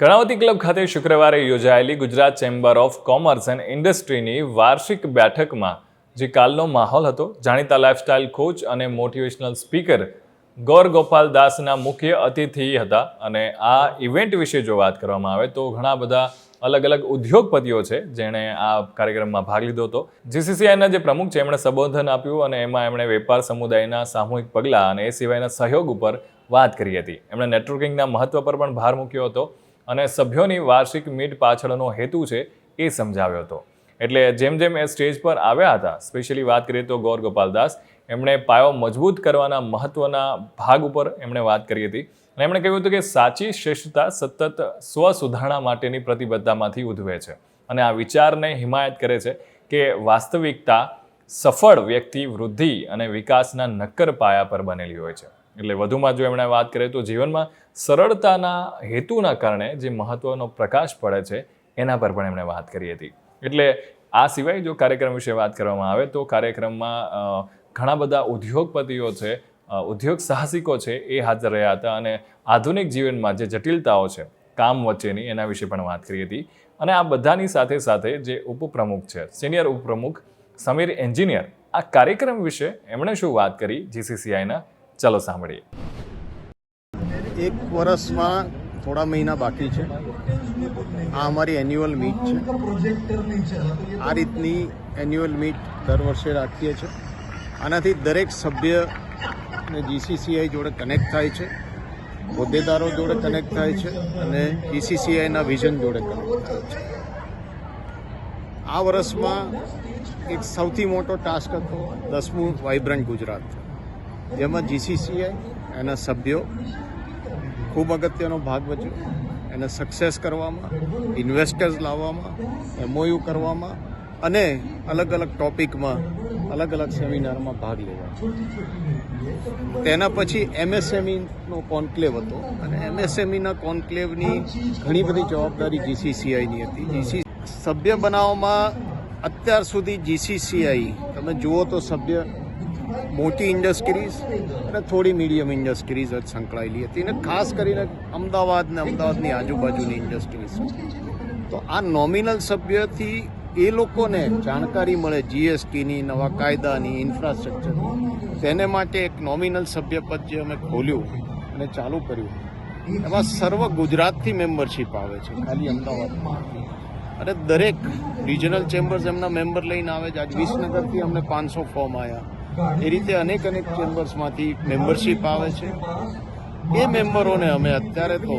Karnavati club ખાતે શુક્રવારે યોજાયેલી Gujarat chamber of commerce and ઇન્ડસ્ટ્રીની વાર્ષિક બેઠકમાં જે કાલનો માહોલ હતો, જાણીતા લાઇફસ્ટાઇલ કોચ અને મોટિવેશનલ સ્પીકર ગૌર ગોપાલ દાસના મુખ્ય અતિથિ હતા અને આ ઇવેન્ટ વિશે જો વાત કરવામાં આવે તો ઘણા બધા અલગ અલગ ઉદ્યોગપતિઓ છે, જેણે આ કાર્યક્રમમાં ભાગ લીધો હતો. જીસીસીઆઈના જે પ્રમુખ છે, એમણે સંબોધન આપ્યું અને એમાં એમણે વેપાર સમુદાયના સામૂહિક પગલાં અને એ સિવાયના સહયોગ ઉપર વાત કરી હતી. એમણે નેટવર્કિંગના મહત્વ પર પણ ભાર મૂક્યો હતો. અને સભ્યોની વાર્ષિક મીટ પાછળનો હેતુ છે એ સમજાવ્યો હતો. એટલે જેમ જેમ એ સ્ટેજ પર આવ્યા હતા, સ્પેશિયલી વાત કરીએ તો ગૌર ગોપાલદાસ, એમણે પાયો મજબૂત કરવાના મહત્વના ભાગ ઉપર એમણે વાત કરી હતી અને એમણે કહ્યું હતું કે સાચી શ્રેષ્ઠતા સતત સ્વ સુધારણા માટેની પ્રતિબદ્ધતામાંથી ઉદ્ભવે છે. અને આ વિચારને હિમાયત કરે છે કે વાસ્તવિકતા સફળ વ્યક્તિ વૃદ્ધિ અને વિકાસના નક્કર પાયા પર બનેલી હોય છે. એટલે વધુમાં જો એમણે વાત કરીએ તો જીવનમાં સરળતાના હેતુના કારણે જે મહત્વનો પ્રકાશ પડે છે, એના પર પણ એમણે વાત કરી હતી. એટલે આ સિવાય જો કાર્યક્રમ વિશે વાત કરવામાં આવે તો કાર્યક્રમમાં ઘણા બધા ઉદ્યોગપતિઓ છે ઉદ્યોગ સાહસિકો છે એ હાજર રહ્યા હતા અને આધુનિક જીવનમાં જે જટિલતાઓ છે, કામ વચ્ચેની એના વિશે પણ વાત કરી હતી. અને આ બધાની સાથે સાથે જે ઉપપ્રમુખ છે, સિનિયર ઉપપ્રમુખ સમીર એન્જિનિયર, આ કાર્યક્રમ વિશે એમણે શું વાત કરી, જીસીસીઆઈના ચલો સાંભળીએ. એક વર્ષમાં થોડા મહિના બાકી છે. આ અમારી એન્યુઅલ મીટ છે. આ રીતની એન્યુઅલ મીટ દર વર્ષે રાખીએ છીએ આનાથી દરેક સભ્ય ને જીસીસીઆઈ જોડે કનેક્ટ થાય છે. હોદ્દેદારો જોડે કનેક્ટ થાય છે અને જીસીસીઆઈના વિઝન જોડે કનેક્ટ થાય છે. આ વર્ષમાં એક સૌથી મોટો ટાસ્ક હતો દસમું વાઇબ્રન્ટ ગુજરાત. જેમાં જીસીસીઆઈ એના સભ્યો ખૂબ અગત્યનો ભાગ ભજવ્યો એને સક્સેસ કરવામાં ઇન્વેસ્ટર્સ લાવવામાં એમઓયુ કરવામાં અને અલગ અલગ ટોપિકમાં અલગ અલગ સેમિનારમાં ભાગ લેવા. તેના પછી એમએસએમઈનો કોન્ક્લેવ હતો અને એમએસએમઈના કોન્ક્લેવની ઘણી બધી જવાબદારી જીસીસીઆઈની હતી. જીસી સભ્ય બનાવવામાં અત્યાર સુધી જીસીસીઆઈ તમે જુઓ તો સભ્ય મોટી ઇન્ડસ્ટ્રીઝ અને થોડી મીડિયમ ઇન્ડસ્ટ્રીઝ જ સંકળાયેલી હતી અને ખાસ કરીને અમદાવાદ ને અમદાવાદની આજુબાજુની ઇન્ડસ્ટ્રીઝ. તો આ નોમિનલ સભ્યથી એ લોકોને જાણકારી મળે જીએસટીની, નવા કાયદાની, ઇન્ફ્રાસ્ટ્રક્ચરની. તેને માટે એક નોમિનલ સભ્યપદ જે અમે ખોલ્યું અને ચાલુ કર્યું. એમાં સર્વ ગુજરાતથી મેમ્બરશિપ આવે છે, ખાલી અમદાવાદમાં અને દરેક રિજનલ ચેમ્બર્સ એમના મેમ્બર લઈને આવે છે. આજ વિસનગરથી અમને પાંચસો ફોર્મ આવ્યા એ રીતે અનેક અનેક ચેમ્બર્સમાંથી મેમ્બરશીપ આવે છે. એ મેમ્બરોને અમે અત્યારે તો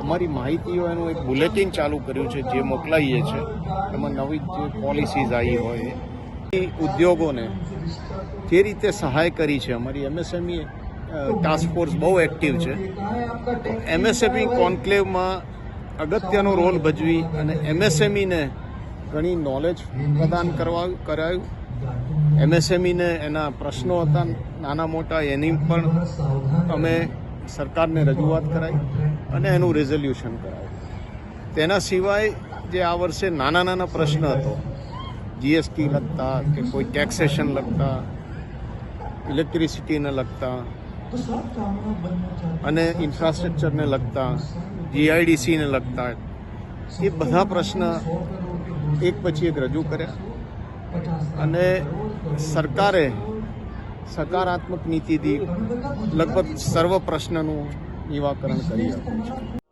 અમારી માહિતીઓ એનું એક બુલેટિન ચાલુ કર્યું છે, જે મોકલાઈએ છીએ એમાં નવી જે પોલિસીઝ આવી હોય, એ ઉદ્યોગોને જે રીતે સહાય કરી છે, અમારી એમએસએમઈ ટાસ્ક ફોર્સ બહુ એક્ટિવ છે. એમએસએમઈ કોન્ક્લેવમાં અગત્યનો રોલ ભજવી અને એમએસએમઈને ઘણી નોલેજ પ્રદાન કરવા, કરાયું. એમએસએમઈને એના પ્રશ્નો હતા, નાના મોટા, એની પણ અમે સરકારને રજૂઆત કરાઈ અને એનું રેઝોલ્યુશન કરાવ્યું તેના સિવાય જે આ વર્ષે નાના નાના પ્રશ્ન હતો જીએસટી લગતા કે કોઈ ટેક્સેશન લગતા ઇલેક્ટ્રિસિટીને લગતા અને ઇન્ફ્રાસ્ટ્રક્ચરને લગતા જીઆઈડીસીને લગતા, એ બધા પ્રશ્ન એક પછી એક રજૂ કર્યા. અને સરકારે સકારાત્મક નીતિથી લગભગ સર્વ પ્રશ્નનું નિવાકરણ કરી આપ્યું છે.